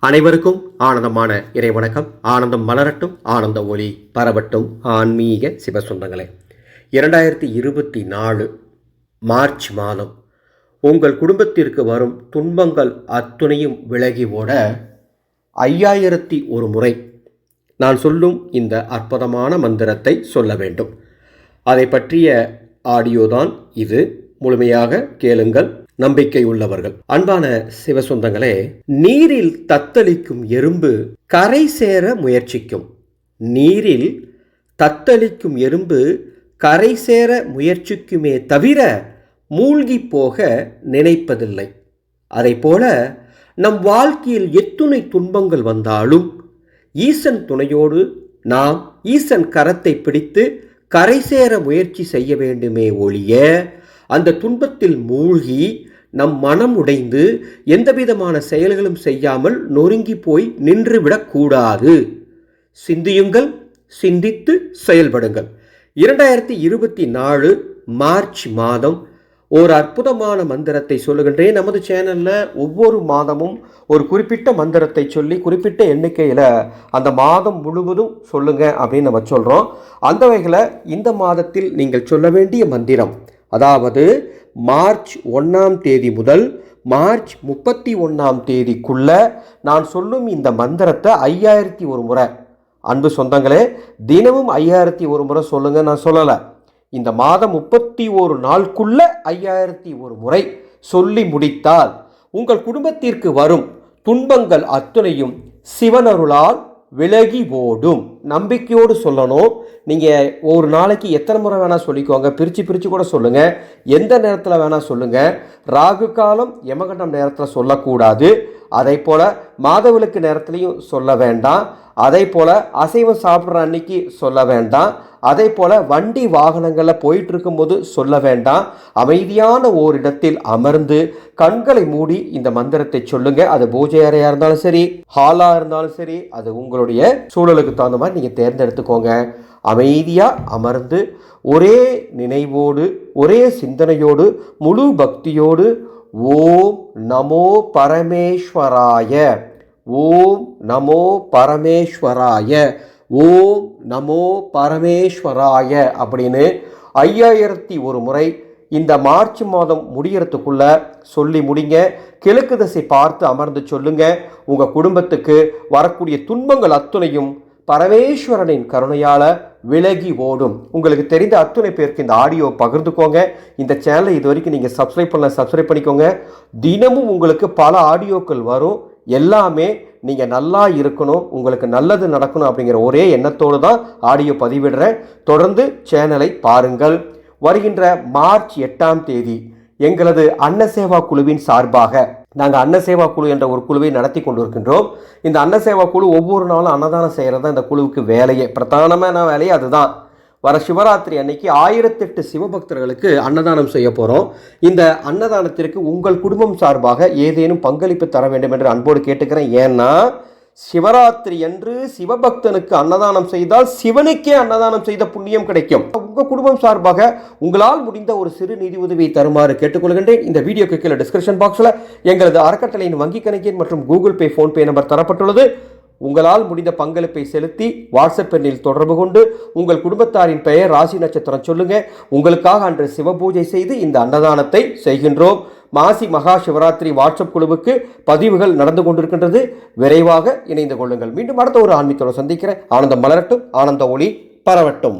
அனைவருக்கும் ஆனந்தமான இறைவணக்கம். ஆனந்தம் மலரட்டும் ஆனந்த ஒளி பரவட்டும். ஆன்மீக சிவசொந்தங்களே இரண்டாயிரத்தி இருபத்தி நாலு மார்ச் மாதம் உங்கள் குடும்பத்திற்கு வரும் துன்பங்கள் அத்துணையும் விலகி ஓட ஐயாயிரத்தி ஒரு முறை நான் சொல்லும் இந்த அற்புதமான மந்திரத்தை சொல்ல வேண்டும். அதை பற்றிய ஆடியோதான் இது. முழுமையாக கேளுங்கள். நம்பிக்கை உள்ளவர்கள். அன்பான சிவசொந்தங்களே நீரில் தத்தளிக்கும் எறும்பு கரை சேர முயற்சிக்கும். நீரில் தத்தளிக்கும் எறும்பு கரை சேர முயற்சிக்குமே தவிர மூழ்கி போக நினைப்பதில்லை. போல நம் வாழ்க்கையில் எத்துணை துன்பங்கள் வந்தாலும் ஈசன் துணையோடு நாம் ஈசன் கரத்தை பிடித்து கரை சேர முயற்சி செய்ய வேண்டுமே ஒழிய அந்த துன்பத்தில் மூழ்கி நம் மனம் உடைந்து எந்தவிதமான செயல்களும் செய்யாமல் நொறுங்கி போய் நின்றுவிடக்கூடாது சிந்தியுங்கள் சிந்தித்து செயல்படுங்கள். இரண்டாயிரத்தி இருபத்தி நாலு மார்ச் மாதம் ஒரு அற்புதமான மந்திரத்தை சொல்லுகின்றேன். நமது சேனலில் ஒவ்வொரு மாதமும் ஒரு குறிப்பிட்ட மந்திரத்தை சொல்லி குறிப்பிட்ட எண்ணிக்கையில் அந்த மாதம் முழுவதும் சொல்லுங்கள் அப்படின்னு நம்ம சொல்கிறோம் அந்த வகையில் இந்த மாதத்தில் நீங்கள் சொல்ல வேண்டிய மந்திரம் அதாவது மார்ச் ஒன்றாம் தேதி முதல் மார்ச் முப்பத்தி ஒன்றாம் தேதிக்குள்ள நான் சொல்லும் இந்த மந்திரத்தை ஐயாயிரத்தி ஒரு முறை. அன்பு சொந்தங்களே தினமும் ஐயாயிரத்தி ஒரு முறை சொல்லுங்க நான் சொல்லலை. இந்த மாதம் முப்பத்தி ஒரு நாளுக்குள்ள ஐயாயிரத்தி ஒரு முறை சொல்லி முடித்தால் உங்கள் குடும்பத்திற்கு வரும் துன்பங்கள் அத்துணையும் சிவனருளால் விலகி ஓடும் நம்பிக்கையோடு சொல்லணும். நீங்கள் ஒரு நாளைக்கு எத்தனை முறை வேணால் சொல்லிக்கோங்க. பிரித்து பிரித்து கூட சொல்லுங்கள் எந்த நேரத்தில் வேணால் சொல்லுங்கள் ராகு காலம் யமகண்டம் நேரத்தில் சொல்லக்கூடாது. அதே போல் மாதவிலக்கு நேரத்துலையும் சொல்ல வேண்டாம். அதே போல் அசைவம் சாப்பிட்ற அன்னைக்கு சொல்ல வேண்டாம். அதே போல் வண்டி வாகனங்களில் போயிட்டு இருக்கும்போது சொல்ல வேண்டாம். அமைதியான ஓரிடத்தில் அமர்ந்து கண்களை மூடி இந்த மந்திரத்தை சொல்லுங்க. அது பூஜை அறையாக இருந்தாலும் சரி ஹாலாக இருந்தாலும் சரி அது உங்களுடைய சூழலுக்கு தகுந்த மாதிரி நீங்கள் தேர்ந்தெடுத்துக்கோங்க. அமைதியாக அமர்ந்து ஒரே நினைவோடு ஒரே சிந்தனையோடு முழு பக்தியோடு ஓம் நமோ பரமேஸ்வராய. ஓம் நமோ பரமேஸ்வராய ஓம் நமோ பரமேஸ்வராய அப்படின்னு ஐயாயிரத்தி ஒரு முறை இந்த மார்ச் மாதம் முடியறதுக்குள்ள சொல்லி முடிங்க. கிழக்கு திசை பார்த்து அமர்ந்து சொல்லுங்க. உங்கள் குடும்பத்துக்கு வரக்கூடிய துன்பங்கள் அத்துணையும் பரமேஸ்வரனின் கருணையால் விலகி ஓடும். உங்களுக்கு தெரிந்த அத்துணை பேருக்கு இந்த ஆடியோ பகிர்ந்துக்கோங்க. இந்த சேனலை இது வரைக்கும் நீங்கள் சப்ஸ்கிரைப் பண்ணல சப்ஸ்கிரைப் பண்ணிக்கோங்க. தினமும் உங்களுக்கு பல ஆடியோக்கள் வரும். எல்லாமே நீங்கள் நல்லா இருக்கணும் உங்களுக்கு நல்லது நடக்கணும் அப்படிங்கிற ஒரே எண்ணத்தோடு தான் ஆடியோ பதிவிடுறேன். தொடர்ந்து சேனலை பாருங்கள். வருகின்ற மார்ச் எட்டாம் தேதி எங்களது அன்னசேவா குழுவின் சார்பாக நாங்கள் அன்னசேவா குழு என்ற ஒரு குழுவை நடத்தி கொண்டு இருக்கின்றோம் இந்த அன்னசேவா குழு ஒவ்வொரு நாளும் அன்னதானம் செய்கிறது தான் இந்த குழுவுக்கு வேலையே. பிரதானமான வேலையே அதுதான். வர சிவராத்திரி அன்னைக்கு ஆயிரத்தெட்டு சிவபக்தர்களுக்கு அன்னதானம் செய்ய போகிறோம் இந்த அன்னதானத்திற்கு உங்கள் குடும்பம் சார்பாக ஏதேனும் பங்களிப்பு தர வேண்டும் என்று அன்போடு கேட்டுக்கிறேன். ஏன்னா சிவராத்திரி என்று சிவபக்தனுக்கு அன்னதானம் செய்தால் சிவனுக்கே அன்னதானம் செய்த புண்ணியம் கிடைக்கும். உங்க குடும்பம் சார்பாக உங்களால் முடிந்த ஒரு சிறு நிதி உதவியை தருமாறு கேட்டுக்கொள்கின்றேன். இந்த வீடியோக்கு கீழே டிஸ்கிரிப்ஷன் பாக்ஸில் எங்களது அறக்கட்டளையின் வங்கி கணக்கின் மற்றும் கூகுள் பே ஃபோன்பே நம்பர் தரப்பட்டுள்ளது. உங்களால் முடிந்த பங்களிப்பை செலுத்தி வாட்ஸ்அப் எண்ணில் தொடர்பு கொண்டு உங்கள் குடும்பத்தாரின் பெயர் ராசி நட்சத்திரம் சொல்லுங்க. உங்களுக்காக அன்று சிவபூஜை செய்து இந்த அன்னதானத்தை செய்கின்றோம். மாசி மகா சிவராத்திரி வாட்ஸ்அப் குழுவுக்கு பதிவுகள் நடந்து கொண்டிருக்கின்றது. விரைவாக இணைந்து கொள்ளுங்கள். மீண்டும் அடுத்த ஒரு ஆன்மீகத்தோடு சந்திக்கிறேன். ஆனந்தம் மலரட்டும். ஆனந்த ஒளி பரவட்டும்.